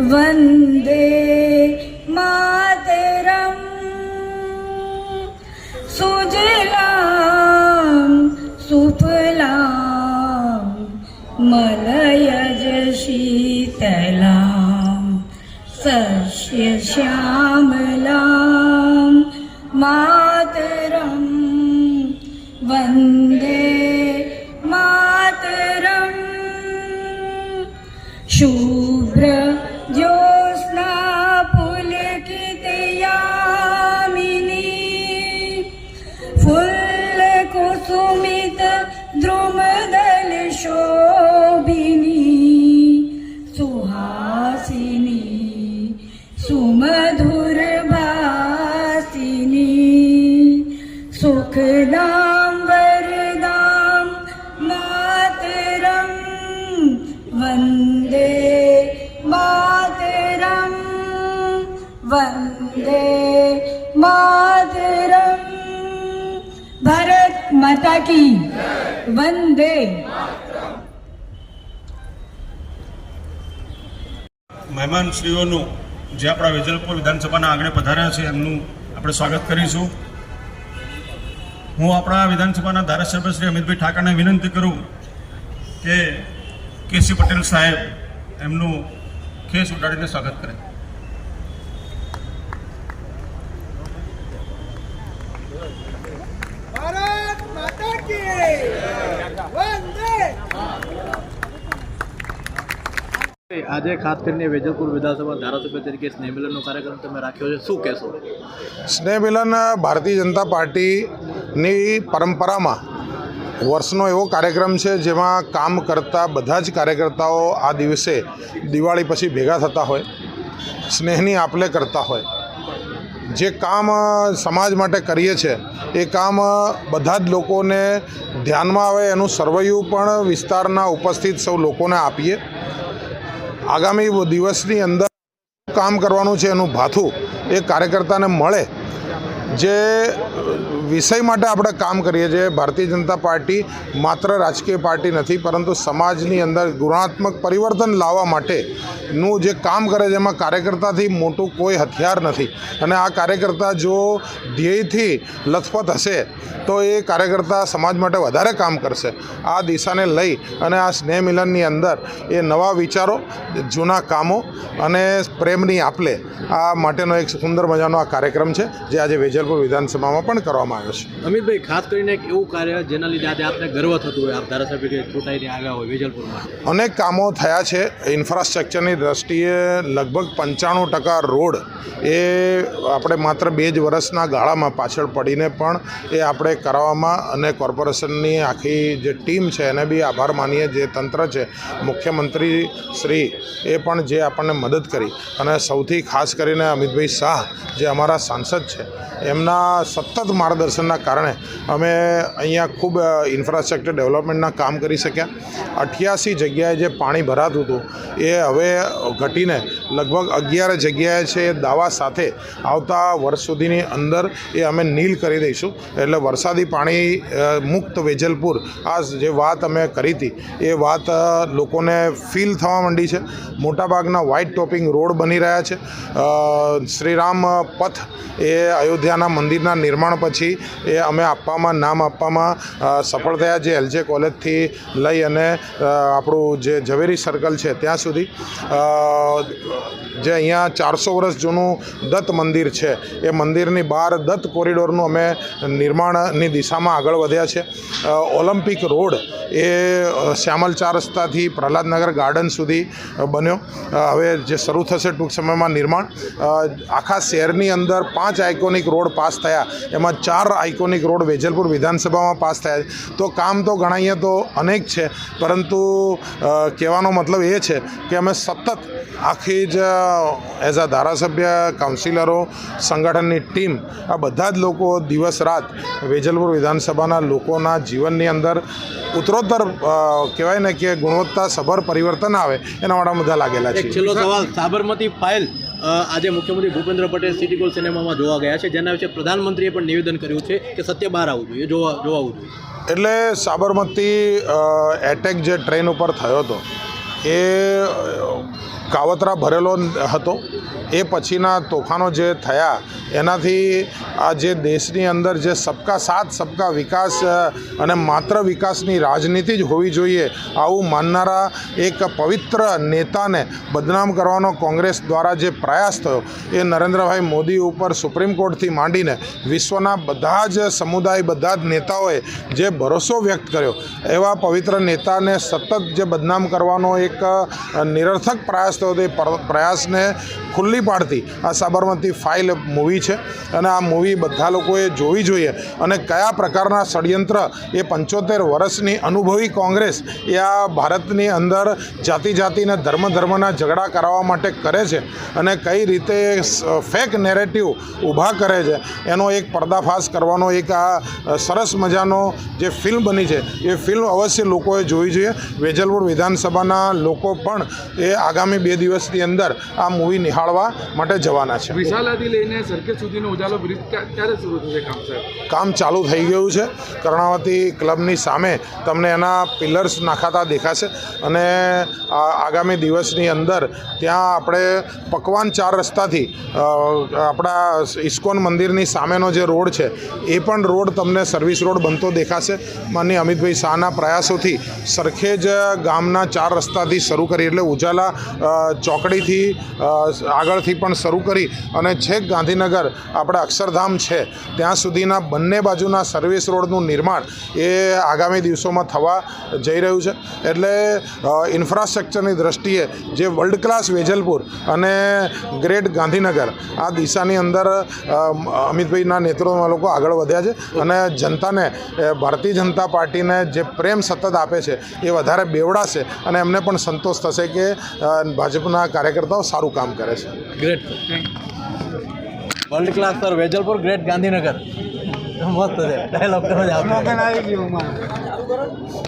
वन्दे मातरम्। सुजला सुफला मलयज शीतलां शस्य मा દ્રુમદલ શોભિની સુહાસિની સુમધુર ભાસિની સુખદામ વરદામ માતરમ વંદે માતરમ વંદે માતરમ ભારત માતા કી વંદે મહેમાનશ્રીઓનું જે આપણા વેજલપુર વિધાનસભાના આંગણે પધાર્યા છે, એમનું આપણે સ્વાગત કરીશું. હું આપણા વિધાનસભાના ધારાસભ્ય શ્રી અમિતભાઈ ઠાકરને વિનંતી કરું કે કેસી પટેલ સાહેબ એમનું ખેસ ઉડાડીને સ્વાગત કરે ભારત માતા કી વંદે આજે ખાસ કરીને વેજલપુર વિધાનસભા ધારાસભ્ય તરીકે સ્નેહ મિલનનો કાર્યક્રમ તમે રાખ્યો છે. શું કહેશો? સ્નેહ મિલન ભારતીય જનતા પાર્ટીની પરંપરામાં વર્ષનો એવો કાર્યક્રમ છે જેમાં કામ કરતા બધા જ કાર્યકર્તાઓ આ દિવસે દિવાળી પછી ભેગા થતા હોય, સ્નેહની આપલે કરતા હોય. જે કામ સમાજ માટે કરીએ છીએ એ કામ બધા જ લોકોને ધ્યાનમાં આવે એનું સર્વૈયું પણ વિસ્તારના ઉપસ્થિત સૌ લોકોને આપીએ. આગામી દિવસની અંદર કામ કરવાનું છે એનું ભાથું એ કાર્યકર્તાને મળે જે વિષય માટે આપણે કામ કરીએ છીએ, ભારતીય જનતા પાર્ટી માત્ર રાજકીય પાર્ટી નથી, પરંતુ સમાજની અંદર ગુણાત્મક પરિવર્તન લાવવા માટેનું જે કામ કરે છે, એમાં કાર્યકર્તાથી મોટું કોઈ હથિયાર નથી. અને આ કાર્યકર્તા જો ધ્યેયથી લથપથ હશે, તો એ કાર્યકર્તા સમાજ માટે વધારે કામ કરશે. આ દિશાને લઈ અને આ સ્નેહ મિલનની અંદર એ નવા વિચારો, જૂના કામો અને પ્રેમની આપલે આ માટેનો એક સુંદર મજાનો આ કાર્યક્રમ છે, જે આજે વેજલપુર વિધાનસભામાં પણ કરવામાં આવ્યો છે. અમિતભાઈ ખાસ કરીને એક એવું કાર્ય જેના લીધે આજે આપને ગર્વ થતું હોય આપ ધારાસભ્ય ચૂંટાઈને આવ્યા હોય વેજલપુરમાં. અનેક કામો થયા છે. ઇન્ફ્રાસ્ટ્રક્ચરની દ્રષ્ટિએ લગભગ પંચાણું ટકા રોડ એ આપણે માત્ર બે જ વર્ષના ગાળામાં પાછળ પડીને પણ એ આપણે કરાવવામાં અને કોર્પોરેશનની આખી જે ટીમ છે એને બી આભાર માનીએ. જે તંત્ર છે મુખ્યમંત્રી શ્રી એ પણ જે આપણને મદદ કરી. અને સૌથી ખાસ કરીને અમિતભાઈ શાહ જે અમારા સાંસદ છે એમના સતત માર્ગદર્શનના કારણે અમે અહીંયા ખૂબ ઇન્ફ્રાસ્ટ્રક્ચર ડેવલપમેન્ટના કામ કરી શક્યા. અઠ્યાસી જગ્યાએ જે પાણી ભરાતું હતું, એ હવે ઘટીને લગભગ અગિયાર જગ્યાએ છે એ દાવા સાથે આવતા વર્ષ સુધીની અંદર એ અમે નીલ કરી દઈશું. એટલે વરસાદી પાણી મુક્ત વેજલપુર, આ જે વાત અમે કરી હતી, એ વાત લોકોને ફીલ થવા માંડી છે. મોટાભાગના વ્હાઇટ ટોપિંગ રોડ બની રહ્યા છે. શ્રીરામ પથ એ અયોધ્યાના મંદિરના નિર્માણ પછી એ અમે આપવામાં, નામ આપવામાં સફળ થયા જે એલજે કોલેજથી લઈ અને આપણું જે ઝવેરી સર્કલ છે ત્યાં સુધી. જે અહીંયા ચારસો વર્ષ જૂનું દત્ત મંદિર છે, એ મંદિરની બહાર દત્ત કોરિડોરનું અમે નિર્માણની દિશામાં આગળ વધ્યા છે. ઓલિમ્પિક રોડ એ શ્યામલ ચાર રસ્તાથી પ્રહલાદનગર ગાર્ડન સુધી બન્યો. હવે જે શરૂ થશે ટૂંક સમયમાં નિર્માણ. આખા શહેરની અંદર પાંચ આઇકોનિક રોડ પાસ થયા એમાં ચાર આઇકોનિક રોડ વેજલપુર વિધાનસભામાં પાસ થયા છે. તો કામ તો અહીંયા તો અનેક છે પરંતુ કહેવાનો મતલબ એ છે કે અમે સતત આખી જ એઝ અ ધારાસભ્ય કાઉન્સિલરો સંગઠનની ટીમ આ બધા જ લોકો દિવસ રાત વેજલપુર વિધાનસભાના લોકોના જીવનની અંદર ઉત્તરોત્તર કહેવાય ને કે ગુણવત્તા સભર પરિવર્તન આવે એના માટે બધા લાગેલા છે છેલ્લો સવાલ સાબરમતી ફાઇલ આજે મુખ્યમંત્રી ભૂપેન્દ્ર પટેલ સિટી કોલ સિનેમામાં જોવા ગયા છે. જેના વિશે પ્રધાનમંત્રીએ પણ નિવેદન કર્યું છે કે સત્ય બહાર આવવું જોઈએ, જોવા જોવાવું જોઈએ. એટલે સાબરમતી એટેક જે ટ્રેન ઉપર થયો હતો, એ કાવતરા ભરેલો હતો. એ પછીના તોફાનો જે થયા, એનાથી આ જે દેશની અંદર જે સબકા સાથ, સબકા વિકાસ અને માત્ર વિકાસની રાજનીતિ જ હોવી જોઈએ, આવું માનનારા એક પવિત્ર નેતાને બદનામ કરવાનો કોંગ્રેસ દ્વારા જે પ્રયાસ થયો, એ નરેન્દ્રભાઈ મોદી ઉપર સુપ્રીમ કોર્ટથી માંડીને વિશ્વના બધા જ સમુદાય, બધા જ નેતાઓએ જે ભરોસો વ્યક્ત કર્યો, એવા પવિત્ર નેતાને સતત જે બદનામ કરવાનો એક નિરર્થક પ્રયાસ થયો તે પર- પ્રયાસને ખુલ્લી પાડતી આ સાબરમતી ફાઇલ મૂવી છે. અને આ મૂવી બધા લોકોએ જોવી જોઈએ. અને કયા પ્રકારના ષડયંત્ર એ પંચોતેર વર્ષની અનુભવી કોંગ્રેસ એ આ ભારતની અંદર જાતિ જાતિને ધર્મ ધર્મના ઝઘડા કરાવવા માટે કરે છે અને કઈ રીતે ફેક નેરેટિવ ઊભા કરે છે, એનો એક પર્દાફાશ કરવાનો એક આ સરસ મજાનો જે ફિલ્મ બની છે, એ ફિલ્મ અવશ્ય લોકોએ જોવી જોઈએ. વેજલપુર વિધાનસભાના લોકો પણ એ આગામી બે દિવસની અંદર આ મૂવી નિહાળવા માટે જવાના છે. વિશાલાથી લઈને સરખેજ સુધીનો ઉજાલો બ્રિજ ક્યારે શરૂ થશે કામ સાહેબ? કામ ચાલુ થઈ ગયું છે. કર્ણાવતી ક્લબની સામે તમને એના પિલર્સ નાખાતા દેખાશે અને આગામી દિવસની અંદર ત્યાં આપણે પકવાન ચાર રસ્તાથી આપણા ઇસ્કોન મંદિરની સામેનો જે રોડ છે એ પણ રોડ તમને સર્વિસ રોડ બનતો દેખાશે. માનની અમિતભાઈ શાહના પ્રયાસોથી સરખેજ ગામના ચાર રસ્તાથી શરૂ કરી એટલે ઉજાલા ચોકડીથી આગળથી પણ શરૂ કરી અને છેક ગાંધીનગર આપણે અક્ષરધામ છે, ત્યાં સુધીના બંને બાજુના સર્વિસ રોડનું નિર્માણ એ આગામી દિવસોમાં થવા જઈ રહ્યું છે. એટલે ઇન્ફ્રાસ્ટ્રક્ચરની દ્રષ્ટિએ જે વર્લ્ડ ક્લાસ વેજલપુર અને ગ્રેટ ગાંધીનગર આ દિશાની અંદર અમિતભાઈના નેતૃત્વમાં લોકો આગળ વધ્યા છે અને જનતાને ભારતીય જનતા પાર્ટીને જે પ્રેમ સતત આપે છે એ વધારે બેવડાશે અને એમને પણ સંતોષ થશે કે ભાજપના કાર્યકર્તાઓ સારું કામ કરે છે. Great world class sir Vejalpur great Gandhinagar મસ્ત છે. ડાયલોગ તમે જ આપો